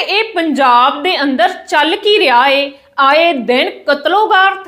ਇਹ ਪੰਜਾਬ ਦੇ ਅੰਦਰ ਚੱਲ ਕੀ ਰਿਹਾ ਏ? ਆਏ ਦਿਨ ਕਤਲੋਗਾਰਤ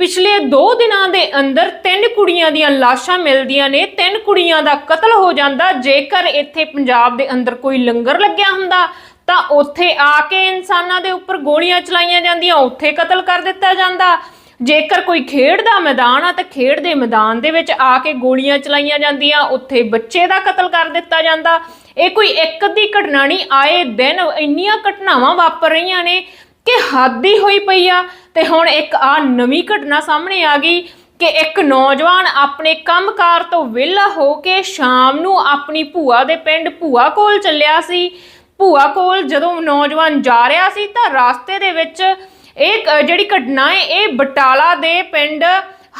ਪਿਛਲੇ 2 ਦਿਨਾਂ ਦੇ ਅੰਦਰ ਤਿੰਨ ਕੁੜੀਆਂ ਦੀਆਂ ਲਾਸ਼ਾਂ ਮਿਲਦੀਆਂ ਨੇ। ਤਿੰਨ ਕੁੜੀਆਂ ਦਾ ਕਤਲ ਹੋ ਜਾਂਦਾ। ਜੇਕਰ ਇੱਥੇ ਪੰਜਾਬ ਦੇ ਅੰਦਰ ਕੋਈ ਲੰਗਰ ਲੱਗਿਆ ਹੁੰਦਾ, ਤਾਂ ਉੱਥੇ ਆ ਕੇ ਇਨਸਾਨਾਂ ਦੇ ਉੱਪਰ ਗੋਲੀਆਂ ਚਲਾਈਆਂ ਜਾਂਦੀਆਂ, ਉੱਥੇ ਕਤਲ ਕਰ ਦਿੱਤਾ ਜਾਂਦਾ। ਜੇਕਰ ਕੋਈ ਖੇਡ ਦਾ ਮੈਦਾਨ ਆ ਤਾਂ ਖੇਡ ਦੇ ਮੈਦਾਨ ਦੇ ਵਿੱਚ ਆ ਕੇ ਗੋਲੀਆਂ ਚਲਾਈਆਂ ਜਾਂਦੀਆਂ, ਉੱਥੇ ਬੱਚੇ ਦਾ ਕਤਲ ਕਰ ਦਿੱਤਾ ਜਾਂਦਾ। ਇਹ ਕੋਈ ਇੱਕ ਅੱਧੀ ਘਟਨਾ ਨਹੀਂ, ਆਏ ਦਿਨ ਇੰਨੀਆਂ ਘਟਨਾਵਾਂ ਵਾਪਰ ਰਹੀਆਂ ਨੇ ਕਿ ਹੱਦ ਹੀ ਹੋਈ ਪਈ ਆ। ਤੇ ਹੁਣ ਇੱਕ ਆ ਨਵੀਂ ਘਟਨਾ ਸਾਹਮਣੇ ਆ ਗਈ ਕਿ ਇੱਕ ਨੌਜਵਾਨ ਆਪਣੇ ਕੰਮਕਾਰ ਤੋਂ ਵਿਹਲਾ ਹੋ ਕੇ ਸ਼ਾਮ ਨੂੰ ਆਪਣੀ ਭੂਆ ਦੇ ਪਿੰਡ ਭੂਆ ਕੋਲ ਚੱਲਿਆ ਸੀ। ਭੂਆ ਕੋਲ ਜਦੋਂ ਨੌਜਵਾਨ ਜਾ ਰਿਹਾ ਸੀ ਤਾਂ ਰਾਸਤੇ ਦੇ ਵਿੱਚ ਇਹ ਜਿਹੜੀ ਘਟਨਾ ਹੈ, ਇਹ ਬਟਾਲਾ ਦੇ ਪਿੰਡ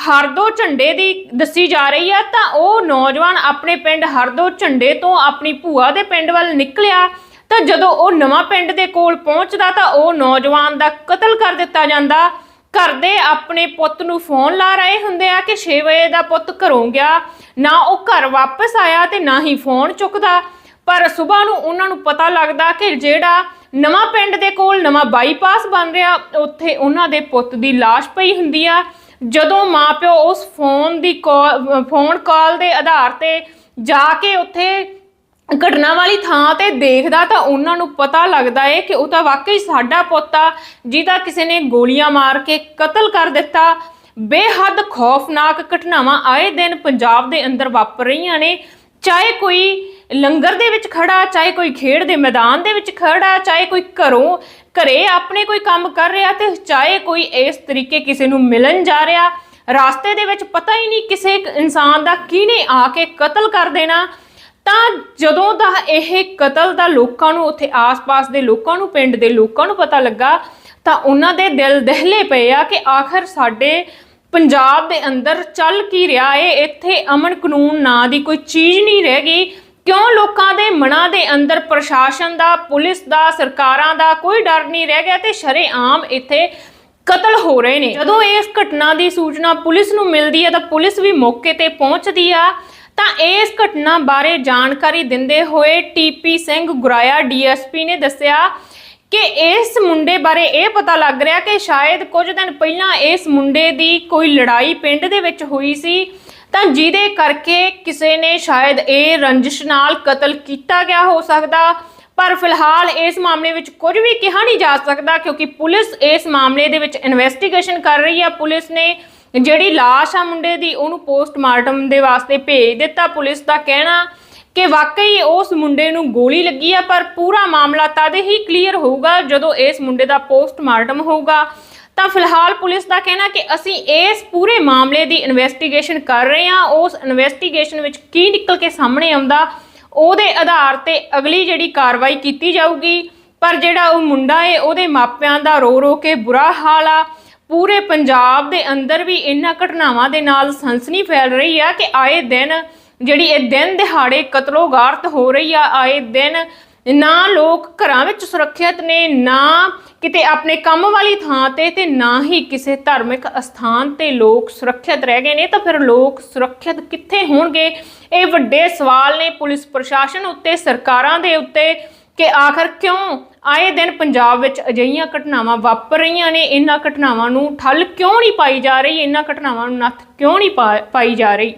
ਹਰਦੋ ਝੰਡੇ ਦੀ ਦੱਸੀ ਜਾ ਰਹੀ ਹੈ ਤਾਂ ਉਹ ਨੌਜਵਾਨ ਆਪਣੇ ਪਿੰਡ ਹਰਦੋ ਝੰਡੇ ਤੋਂ ਆਪਣੀ ਭੂਆ ਦੇ ਪਿੰਡ ਵੱਲ ਨਿਕਲਿਆ। ਤਾਂ ਜਦੋਂ ਉਹ ਨਵਾਂ ਪਿੰਡ ਦੇ ਕੋਲ ਪਹੁੰਚਦਾ, ਤਾਂ ਉਹ ਨੌਜਵਾਨ ਦਾ ਕਤਲ ਕਰ ਦਿੱਤਾ ਜਾਂਦਾ। ਘਰ ਦੇ ਆਪਣੇ ਪੁੱਤ ਨੂੰ ਫੋਨ ਲਾ ਰਹੇ ਹੁੰਦੇ ਆ ਕਿ 6 ਵਜੇ ਦਾ ਪੁੱਤ ਘਰੋਂ ਗਿਆ। ਨਾ ਉਹ ਘਰ ਵਾਪਸ ਆਇਆ ਤੇ ਨਾ ਹੀ ਫੋਨ ਚੁੱਕਦਾ। ਪਰ ਸਵੇਰ ਨੂੰ ਉਹਨਾਂ ਨੂੰ ਪਤਾ ਲੱਗਦਾ ਕਿ ਜਿਹੜਾ ਨਵਾਂ ਪਿੰਡ ਦੇ ਕੋਲ ਨਵਾਂ ਬਾਈਪਾਸ ਬਣ ਰਿਹਾ। ਉੱਥੇ ਉਹਨਾਂ ਦੇ ਪੁੱਤ ਦੀ ਲਾਸ਼ ਪਈ ਹੁੰਦੀ ਆ। ਜਦੋਂ ਮਾਪਿਓ ਉਸ ਫੋਨ ਦੀ ਕਾਲ ਫੋਨ ਕਾਲ ਦੇ ਆਧਾਰ ਤੇ ਜਾ ਕੇ ਉੱਥੇ ਘਟਨਾ ਵਾਲੀ ਥਾਂ ਤੇ ਦੇਖਦਾ ਤਾਂ ਉਹਨਾਂ ਨੂੰ ਪਤਾ ਲੱਗਦਾ ਏ ਕਿ ਉਹ ਤਾਂ ਵਾਕਈ ਸਾਡਾ ਪੁੱਤ ਆ, ਜਿਹਦਾ ਕਿਸੇ ਨੇ ਗੋਲੀਆਂ ਮਾਰ ਕੇ ਕਤਲ ਕਰ ਦਿੱਤਾ। ਬੇਹੱਦ ਖੌਫਨਾਕ ਘਟਨਾਵਾਂ ਆਏ ਦਿਨ ਪੰਜਾਬ ਦੇ ਅੰਦਰ ਵਾਪਰ ਰਹੀਆਂ ਨੇ। ਚਾਹੇ ਕੋਈ ਲੰਗਰ ਦੇ ਵਿੱਚ ਖੜਾ, ਚਾਹੇ ਕੋਈ ਖੇਡ ਦੇ ਮੈਦਾਨ ਦੇ ਵਿੱਚ ਖੜਾ, ਚਾਹੇ ਕੋਈ ਘਰੋਂ, ਘਰੇ ਆਪਣੇ ਕੋਈ ਕੰਮ ਕਰ ਰਿਹਾ ਤੇ ਚਾਹੇ ਕੋਈ ਇਸ ਤਰੀਕੇ ਕਿਸੇ ਨੂੰ ਮਿਲਣ ਜਾ ਰਿਹਾ, ਰਾਸਤੇ ਦੇ ਵਿੱਚ ਪਤਾ ਹੀ ਨਹੀਂ ਕਿਸੇ ਇਨਸਾਨ ਦਾ ਕਿਹਨੇ ਆ ਕੇ ਕਤਲ ਕਰ ਦੇਣਾ। ਤਾਂ ਜਦੋਂ ਦਾ ਇਹ ਕਤਲ ਦਾ ਲੋਕਾਂ ਨੂੰ, ਉੱਥੇ ਆਸ-ਪਾਸ ਦੇ ਲੋਕਾਂ ਨੂੰ, ਪਿੰਡ ਦੇ ਲੋਕਾਂ ਨੂੰ ਪਤਾ ਲੱਗਾ, ਤਾਂ ਉਹਨਾਂ ਦੇ ਦਿਲ ਦਹਿਲੇ ਪਏ ਆ ਕਿ ਆਖਰ ਸਾਡੇ ਪੰਜਾਬ ਦੇ ਅੰਦਰ ਚੱਲ ਕੀ ਰਿਹਾ ਏ, ਇੱਥੇ ਅਮਨ ਕਾਨੂੰਨ ਨਾਂ ਦੀ ਕੋਈ ਚੀਜ਼ ਨਹੀਂ ਰਹਿ ਗਈ। ਕਿਉਂ ਲੋਕਾਂ ਦੇ ਮਨਾਂ ਦੇ ਅੰਦਰ ਪ੍ਰਸ਼ਾਸਨ ਦਾ, ਪੁਲਿਸ ਦਾ, ਸਰਕਾਰਾਂ ਦਾ ਕੋਈ ਡਰ ਨਹੀਂ ਰਹਿ ਗਿਆ ਤੇ ਸ਼ਰੇਆਮ ਇੱਥੇ ਕਤਲ ਹੋ ਰਹੇ ਨੇ। ਜਦੋਂ ਇਸ ਘਟਨਾ ਦੀ ਸੂਚਨਾ ਪੁਲਿਸ ਨੂੰ ਮਿਲਦੀ ਹੈ ਤਾਂ ਪੁਲਿਸ ਵੀ ਮੌਕੇ ਤੇ ਪਹੁੰਚਦੀ ਆ। ਤਾਂ ਇਸ ਘਟਨਾ ਬਾਰੇ ਜਾਣਕਾਰੀ ਦਿੰਦੇ ਹੋਏ ਟੀਪੀ ਸਿੰਘ ਗੁਰਾਇਆ ਡੀਐਸਪੀ ਨੇ ਦੱਸਿਆ ਕਿ ਇਸ ਮੁੰਡੇ ਬਾਰੇ ਇਹ ਪਤਾ ਲੱਗ ਰਿਹਾ ਕਿ ਸ਼ਾਇਦ ਕੁਝ ਦਿਨ ਪਹਿਲਾਂ ਇਸ ਮੁੰਡੇ ਦੀ ਕੋਈ ਲੜਾਈ ਪਿੰਡ ਦੇ ਵਿੱਚ ਹੋਈ ਸੀ। ਤਾਂ ਜਿਹਦੇ ਕਰਕੇ ਕਿਸੇ ਨੇ ਸ਼ਾਇਦ ਇਹ ਰੰਜਿਸ਼ ਨਾਲ ਕਤਲ ਕੀਤਾ ਗਿਆ ਹੋ ਸਕਦਾ, ਪਰ ਫਿਲਹਾਲ ਇਸ ਮਾਮਲੇ ਵਿੱਚ ਕੁਝ ਵੀ ਕਿਹਾ ਨਹੀਂ ਜਾ ਸਕਦਾ ਕਿਉਂਕਿ ਪੁਲਿਸ ਇਸ ਮਾਮਲੇ ਦੇ ਵਿੱਚ ਇਨਵੈਸਟੀਗੇਸ਼ਨ ਕਰ ਰਹੀ ਹੈ ਪੁਲਿਸ ਨੇ ਜਿਹੜੀ ਲਾਸ਼ ਆ ਮੁੰਡੇ ਦੀ, ਉਹਨੂੰ ਪੋਸਟਮਾਰਟਮ ਦੇ ਵਾਸਤੇ ਭੇਜ ਦਿੱਤਾ। ਪੁਲਿਸ ਦਾ ਕਹਿਣਾ ਕਿ ਵਾਕਈ ਉਸ ਮੁੰਡੇ ਨੂੰ ਗੋਲੀ ਲੱਗੀ ਆ, ਪਰ ਪੂਰਾ ਮਾਮਲਾ ਤਦ ਹੀ ਕਲੀਅਰ ਹੋਊਗਾ ਜਦੋਂ ਇਸ ਮੁੰਡੇ ਦਾ ਪੋਸਟਮਾਰਟਮ ਹੋਊਗਾ। ਤਾਂ ਫਿਲਹਾਲ ਪੁਲਿਸ ਦਾ ਕਹਿਣਾ ਕਿ ਅਸੀਂ ਇਸ ਪੂਰੇ ਮਾਮਲੇ ਦੀ ਇਨਵੈਸਟੀਗੇਸ਼ਨ ਕਰ ਰਹੇ ਹਾਂ। ਉਸ ਇਨਵੈਸਟੀਗੇਸ਼ਨ ਵਿੱਚ ਕੀ ਨਿਕਲ ਕੇ ਸਾਹਮਣੇ ਆਉਂਦਾ, ਉਹਦੇ ਆਧਾਰ ਤੇ ਅਗਲੀ ਜਿਹੜੀ ਕਾਰਵਾਈ ਕੀਤੀ ਜਾਊਗੀ। ਪਰ ਜਿਹੜਾ ਉਹ ਮੁੰਡਾ ਏ, ਉਹਦੇ ਮਾਪਿਆਂ ਦਾ ਰੋ ਰੋ ਕੇ ਬੁਰਾ ਹਾਲ ਆ। ਪੂਰੇ ਪੰਜਾਬ ਦੇ ਅੰਦਰ ਵੀ ਇਹਨਾਂ ਘਟਨਾਵਾਂ ਦੇ ਨਾਲ ਸਨਸਨੀ ਫੈਲ ਰਹੀ ਆ ਕਿ ਆਏ ਦਿਨ ਜਿਹੜੀ ਇਹ ਦਿਨ ਦਿਹਾੜੇ ਕਤਲੋਗਾਰਤ ਹੋ ਰਹੀ ਆ, ਆਏ ਦਿਨ ਨਾ ਲੋਕ ਘਰਾਂ ਵਿੱਚ ਸੁਰੱਖਿਅਤ ਨੇ, ਨਾ ਕਿਤੇ ਆਪਣੇ ਕੰਮ ਵਾਲੀ ਥਾਂ ਤੇ ਤੇ ਨਾ ਹੀ ਕਿਸੇ ਧਾਰਮਿਕ ਅਸਥਾਨ ਤੇ ਲੋਕ ਸੁਰੱਖਿਅਤ ਰਹਿ ਗਏ ਨੇ, ਤਾਂ ਫਿਰ ਲੋਕ ਸੁਰੱਖਿਅਤ ਕਿੱਥੇ ਹੋਣਗੇ? ਇਹ ਵੱਡੇ ਸਵਾਲ ਨੇ ਪੁਲਿਸ ਪ੍ਰਸ਼ਾਸਨ ਉੱਤੇ, ਸਰਕਾਰਾਂ ਦੇ ਉੱਤੇ ਕਿ ਆਖਰ ਕਿਉਂ ਆਏ ਦਿਨ ਪੰਜਾਬ ਵਿੱਚ ਅਜਿਹੀਆਂ ਘਟਨਾਵਾਂ ਵਾਪਰ ਰਹੀਆਂ ਨੇ? ਇਹਨਾਂ ਘਟਨਾਵਾਂ ਨੂੰ ਠੱਲ ਕਿਉਂ ਨਹੀਂ ਪਾਈ ਜਾ ਰਹੀ? ਇਹਨਾਂ ਘਟਨਾਵਾਂ ਨੂੰ ਨੱਥ ਕਿਉਂ ਨਹੀਂ ਪਾ- ਪਾਈ ਜਾ ਰਹੀ?